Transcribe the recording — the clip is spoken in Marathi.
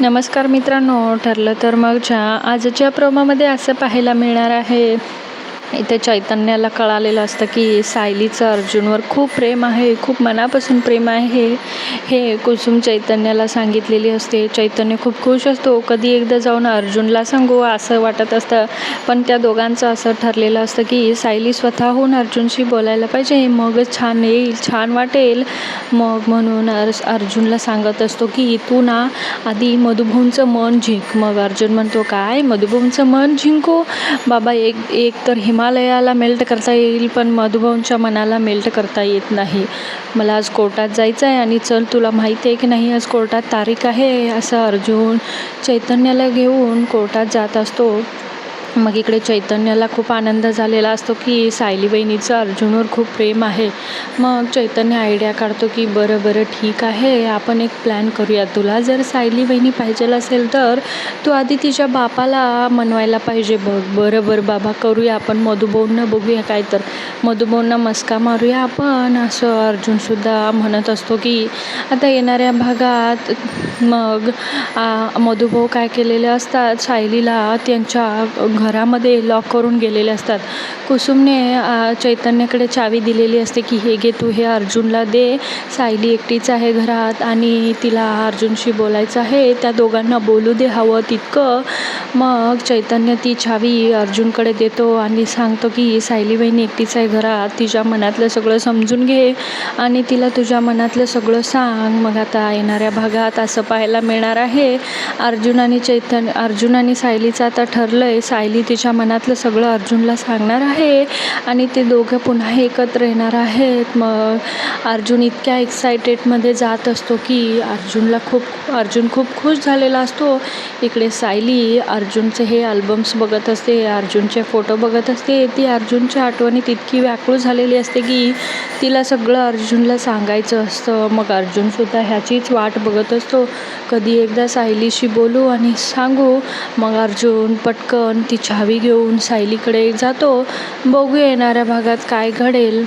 नमस्कार मित्रांनो ठरलं तर मगच्या आजच्या प्रोमोमध्ये असं पाहायला मिळणार आहे. इथे चैतन्याला कळालेलं असतं की सायलीचं अर्जुनवर खूप प्रेम आहे खूप मनापासून प्रेम आहे. हे कुसुम चैतन्याला सांगितलेली असते. चैतन्य खूप खुश असतो. कधी एकदा जाऊन अर्जुनला सांगू असं वाटत असतं. पण त्या दोघांचं असं ठरलेलं असतं की सायली स्वतःहून अर्जुनशी बोलायला पाहिजे. मगच छान येईल छान वाटेल. मग म्हणून अर अर्जुनला सांगत असतो की तू ना आधी मधुभूमचं मन जिंक. मग अर्जुन म्हणतो काय? मधुभूमचं मन जिंकू? बाबा एक एक तर हिमालयाला मेल्ट करता येईल पण मधुभाऊंच्या मनाला मेल्ट करता येत नाही. मला आज कोर्टात जायचं आहे आणि चल तुला माहिती आहे की नाही आज कोर्टात तारीख आहे असं अर्जुन चैतन्याला घेऊन कोर्टात जात असतो. मग इकडे चैतन्याला खूप आनंद झालेला असतो की सायली बहिणीचं अर्जुनवर खूप प्रेम आहे. मग चैतन्य आयडिया काढतो की बरं बरं ठीक आहे आपण एक प्लॅन करूया. तुला जर सायली बहिणी पाहिजेल असेल तर तू आधी तिच्या बापाला मनवायला पाहिजे. बघ बरं बरं बाबा करूया आपण. मधुभाऊंना बघूया काय तर. मधुभाऊंना मस्का मारूया आपण. असं अर्जुनसुद्धा म्हणत असतो की आता येणाऱ्या भागात मग मधुभाऊ काय केलेले असतात? सायलीला त्यांच्या घरामध्ये लॉक करून गेलेले असतात. कुसुमने चैतन्याकडे चावी दिलेली असते की हे घे तू हे अर्जुनला दे. सायली एकटीच आहे घरात आणि तिला अर्जुनशी बोलायचं आहे. त्या दोघांना बोलू दे हवं तितकं. मग चैतन्य ती चावी अर्जुनकडे देतो आणि सांगतो की सायली बहिणी एकटीच आहे घरात तिच्या मनातलं सगळं समजून घे आणि तिला तुझ्या मनातलं सगळं सांग. मग आता येणाऱ्या भागात असं पाहायला मिळणार आहे. अर्जुन आणि चैतन्य अर्जुन आणि सायलीचं आता ठरलं आहे सायली तिच्या मनातलं सगळं अर्जुनला सांगणार आहे आणि ते दोघं पुन्हा एकत्र येणार आहेत. मग अर्जुन इतक्या एक्सायटेडमध्ये जात असतो की अर्जुनला खूप अर्जुन खूप खुश झालेला असतो. इकडे सायली अर्जुनचे हे अल्बम्स बघत असते अर्जुनचे फोटो बघत असते ती अर्जुनच्या आठवणीत इतकी व्याकुळ झालेली असते की तिला सगळं अर्जुनला सांगायचं असतं. मग अर्जुनसुद्धा ह्याचीच वाट बघत असतो. कधी एकदा सायलीशी बोलू आणि सांगू मग अर्जुन पटकन ती चावी घेऊन सायलीकडे जातो. बघू येणाऱ्या भागात काय घडेल.